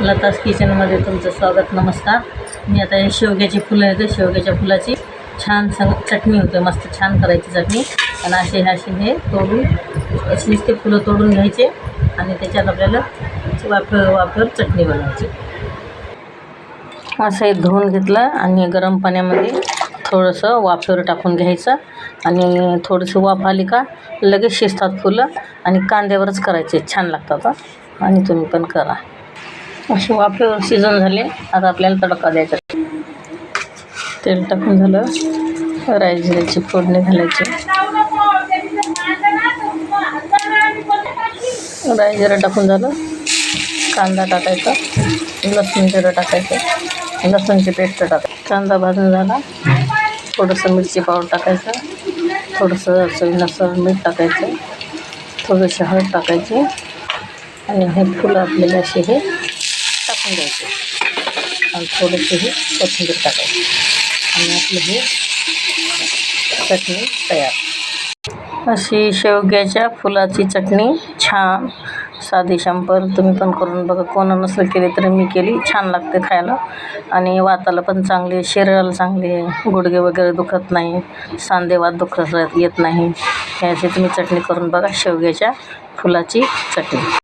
लतास किचनमध्ये तुमचं स्वागत नमस्कार. मी आता हे शेवग्याची फुलं आहेत शेवग्याच्या फुलाची छान संग चटणी होते मस्त छान करायची चटणी. आणि असे हे असे हे तोडून अशी नुसते फुलं तोडून घ्यायचे आणि त्याच्यात आपल्याला वाफेवर वाफेवर चटणी बनवायची. असं हे धुवून घेतलं आणि गरम पाण्यामध्ये थोडंसं वाफेवर टाकून घ्यायचं. आणि थोडंसं वाफ आली का लगेच शिजतात फुलं आणि कांद्यावरच करायचे छान लागतात आणि तुम्ही पण करा. असे वाफेवर सीजन झाले. आता आपल्याला तडका द्यायचा. तेल टाकून झालं. राई जिऱ्याची फोडणी घालायची. राई जिरं टाकून झालं. कांदा टाकायचा. लसूण जिरं टाकायचं. लसूणची पेस्ट टाकायची. कांदा भाजून झाला. थोडंसं मिरची पावडर टाकायचं. थोडंसं चवीनुसार मीठ टाकायचं. थोडंसं हळद टाकायची. आणि हे फुलं आपल्याला असे हे टाकून द्यायचे. आणि थोडेसे हे कोथिंबीर टाकायची. आणि आपलं हे चटणी तयार. अशी शेवग्याच्या फुलाची चटणी छान. साधी शंपर तुम्ही पण करून बघा. कोण नसलं केली तरी मी केली. छान लागते खायला. आणि वाताला पण चांगली शरीराला चांगली गुडघे वगैरे दुखत नाही. सांदेवात दुखत येत नाही. याची तुम्ही चटणी करून बघा. शेवग्याच्या फुलाची चटणी.